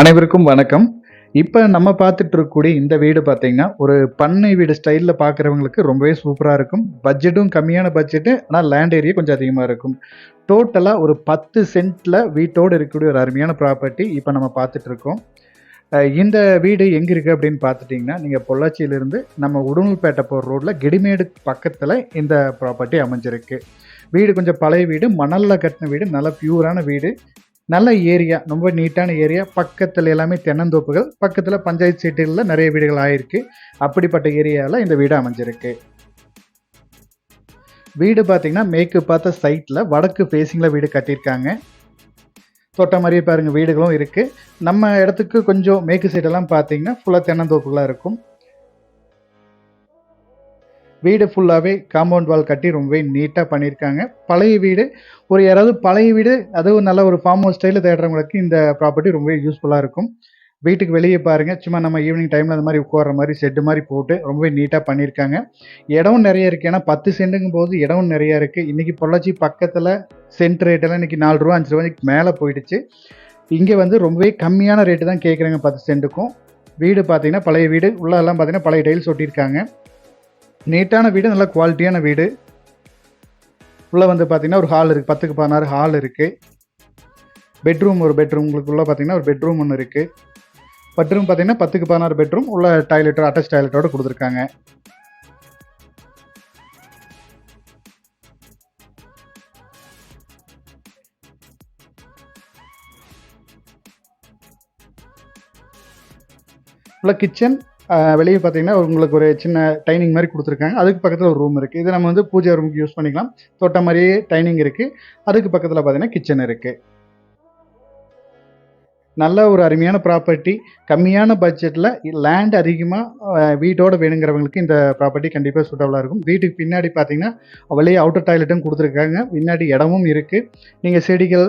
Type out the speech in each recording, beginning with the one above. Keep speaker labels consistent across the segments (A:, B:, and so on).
A: அனைவருக்கும் வணக்கம். இப்போ நம்ம பார்த்துட்டு இருக்கக்கூடிய இந்த வீடு பார்த்தீங்கன்னா ஒரு பண்ணை வீடு ஸ்டைலில் பார்க்குறவங்களுக்கு ரொம்பவே சூப்பராக இருக்கும். பட்ஜெட்டும் கம்மியான பட்ஜெட்டு ஆனால் லேண்ட் ஏரியா கொஞ்சம் அதிகமாக இருக்கும். டோட்டலாக ஒரு பத்து சென்ட்டில் வீட்டோடு இருக்கக்கூடிய ஒரு அருமையான ப்ராப்பர்ட்டி இப்போ நம்ம பார்த்துட்டு இருக்கோம் இந்த வீடு எங்கே இருக்குது அப்படின்னு பார்த்துட்டிங்கன்னா நீங்கள் பொள்ளாச்சியிலேருந்து நம்ம உடுமல்பேட்டை போகிற ரோட்டில் கெடிமேடு பக்கத்தில் இந்த ப்ராப்பர்ட்டி அமைஞ்சிருக்கு. வீடு கொஞ்சம் பழைய வீடு மணலில் கட்டின வீடு நல்ல பியூரான வீடு. நல்ல ஏரியா ரொம்ப நீட்டான ஏரியா. பக்கத்தில் எல்லாமே தென்னந்தோப்புகள். பக்கத்தில் பஞ்சாயத்து சீட்டுகளில் நிறைய வீடுகள் ஆயிருக்கு. அப்படிப்பட்ட ஏரியாவில் இந்த வீடு அமைஞ்சிருக்கு. வீடு பார்த்தீங்கன்னா மேற்கு பார்த்த சைட்டில் வடக்கு ஃபேஸிங்கில் வீடு கட்டியிருக்காங்க. தொட்ட மாதிரியே பாருங்கள் வீடுகளும் இருக்குது நம்ம இடத்துக்கு கொஞ்சம் மேற்கு சைடெல்லாம் பார்த்தீங்கன்னா ஃபுல்லாக தென்னந்தோப்புகளாக இருக்கும். வீடு ஃபுல்லாகவே காம்பவுண்ட் வால் கட்டி ரொம்பவே நீட்டாக பண்ணியிருக்காங்க. பழைய வீடு ஒரு யாராவது பழைய வீடு அதுவும் நல்ல ஒரு ஃபார்ம் ஹவுஸ் ஸ்டைலில் தேடுறவங்களுக்கு இந்த ப்ராப்பர்ட்டி ரொம்பவே யூஸ்ஃபுல்லாக இருக்கும். வீட்டுக்கு வெளியே பாருங்கள் சும்மா நம்ம ஈவினிங் டைமில் அந்த மாதிரி உட்கார்ற மாதிரி செட்டு மாதிரி போட்டு ரொம்பவே நீட்டாக பண்ணியிருக்காங்க. இடமும் நிறைய இருக்குது ஏன்னா பத்து சென்ட்டுங்கும் போது இடமும் நிறையா இருக்குது இன்றைக்கி பொள்ளாச்சி பக்கத்தில் சென்ட் ரேட்டெல்லாம் இன்றைக்கி நாலு ரூபா அஞ்சு ரூபாய்க்கு மேலே போயிடுச்சு. இங்கே வந்து ரொம்பவே கம்மியான ரேட்டு தான் கேட்குறாங்க பத்து சென்ட்டுக்கும் வீடு பார்த்தீங்கன்னா பழைய வீடு உள்ளெல்லாம் பார்த்தீங்கன்னா பழைய டைல்ஸ் ஒட்டியிருக்காங்க. நீட்டான வீடு நல்ல குவாலிட்டியான வீடு. உள்ளே வந்து பார்த்தீங்கன்னா ஒரு ஹால் இருக்குது பத்துக்கு பதினாறு ஹால் இருக்குது பெட்ரூம் ஒரு பெட்ரூம் உங்களுக்குள்ளே பார்த்தீங்கன்னா ஒரு பெட்ரூம் ஒன்று இருக்குது பெட்ரூம் பார்த்தீங்கன்னா பத்துக்கு பதினாறு பெட்ரூம் உள்ள டாய்லெட் அட்டாச் டாய்லெட்டோட கொடுத்துருக்காங்க. உள்ள கிச்சன் வெளியே பார்த்தீங்கன்னா உங்களுக்கு ஒரு சின்ன டைனிங் மாதிரி கொடுத்துருக்காங்க. அதுக்கு பக்கத்தில் ஒரு ரூம் இருக்குது இது நம்ம வந்து பூஜை ரூமுக்கு யூஸ் பண்ணிக்கலாம். தொட்ட மாதிரியே டைனிங் இருக்குது அதுக்கு பக்கத்தில் பார்த்தீங்கன்னா கிச்சன் இருக்குது நல்ல ஒரு அருமையான ப்ராப்பர்ட்டி கம்மியான பட்ஜெட்டில் லேண்ட் அதிகமாக வீட்டோட வேணுங்கிறவங்களுக்கு இந்த ப்ராப்பர்ட்டி கண்டிப்பாக சூட்டபுளாக இருக்கும். வீட்டுக்கு பின்னாடி பார்த்தீங்கன்னா வெளியே அவுட்டர் டாய்லெட்டும் கொடுத்துருக்காங்க. பின்னாடி இடமும் இருக்குது நீங்கள் செடிகள்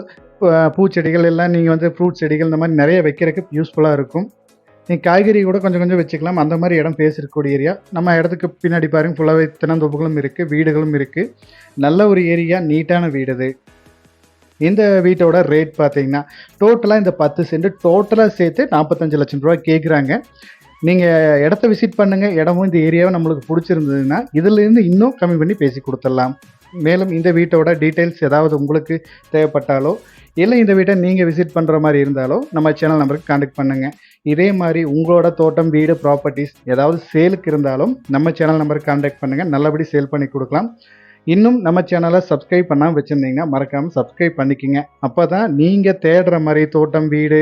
A: பூச்செடிகள் எல்லாம் நீங்கள் வந்து ஃப்ரூட் செடிகள் இந்த மாதிரி நிறைய வைக்கிறதுக்கு யூஸ்ஃபுல்லாக இருக்கும். நீங்கள் காய்கறி கூட கொஞ்சம் கொஞ்சம் வச்சுக்கலாம். அந்த மாதிரி இடம் பேஸ் இருக்கக்கூடிய ஏரியா. நம்ம இடத்துக்கு பின்னாடி பாருங்க ஃபுல்லாகவே தினந்தோப்புகளும் இருக்குது வீடுகளும் இருக்குது நல்ல ஒரு ஏரியா நீட்டான வீடு இது இந்த வீட்டோட ரேட் பார்த்தீங்கன்னா டோட்டலாக இந்த பத்து சென்ட் டோட்டலாக சேர்த்து நாற்பத்தஞ்சு லட்சம் ரூபா கேட்குறாங்க நீங்கள் இடத்த விசிட் பண்ணுங்கள் இடமும் இந்த ஏரியாவை நம்மளுக்கு பிடிச்சிருந்ததுன்னா இதுலேருந்து இன்னும் கம்மி பண்ணி பேசி கொடுத்துடலாம். மேலும் இந்த வீட்டோட டீட்டெயில்ஸ் ஏதாவது உங்களுக்கு தேவைப்பட்டாலோ இல்லை இந்த வீட்டை நீங்கள் விசிட் பண்ணுற மாதிரி இருந்தாலோ நம்ம சேனல் நம்பருக்கு காண்டக்ட் பண்ணுங்கள் இதே மாதிரி உங்களோட தோட்டம் வீடு ப்ராப்பர்ட்டிஸ் ஏதாவது சேலுக்கு இருந்தாலும் நம்ம சேனல் நம்பருக்கு காண்டக்ட் பண்ணுங்கள் நல்லபடி சேல் பண்ணி கொடுக்கலாம். இன்னும் நம்ம சேனலை சப்ஸ்கிரைப் பண்ணாமல் வச்சுருந்தீங்கன்னா மறக்காமல் சப்ஸ்கிரைப் பண்ணிக்கோங்க. அப்போ தான் நீங்கள் தேடுற மாதிரி தோட்டம் வீடு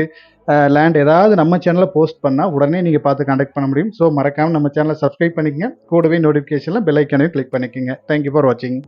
A: லேண்ட் ஏதாவது நம்ம சேனலில் போஸ்ட் பண்ணால் உடனே நீங்கள் பார்த்து காண்டாக்ட் பண்ண முடியும். ஸோ மறக்காமல் நம்ம சேனலை சப்ஸ்கிரைப் பண்ணிக்கங்க. கூடவே நோட்டிஃபிகேஷனில் பெல் ஐக்கானையும் கிளிக் பண்ணிக்கோங்க. தேங்க்யூ ஃபார் வாட்சிங்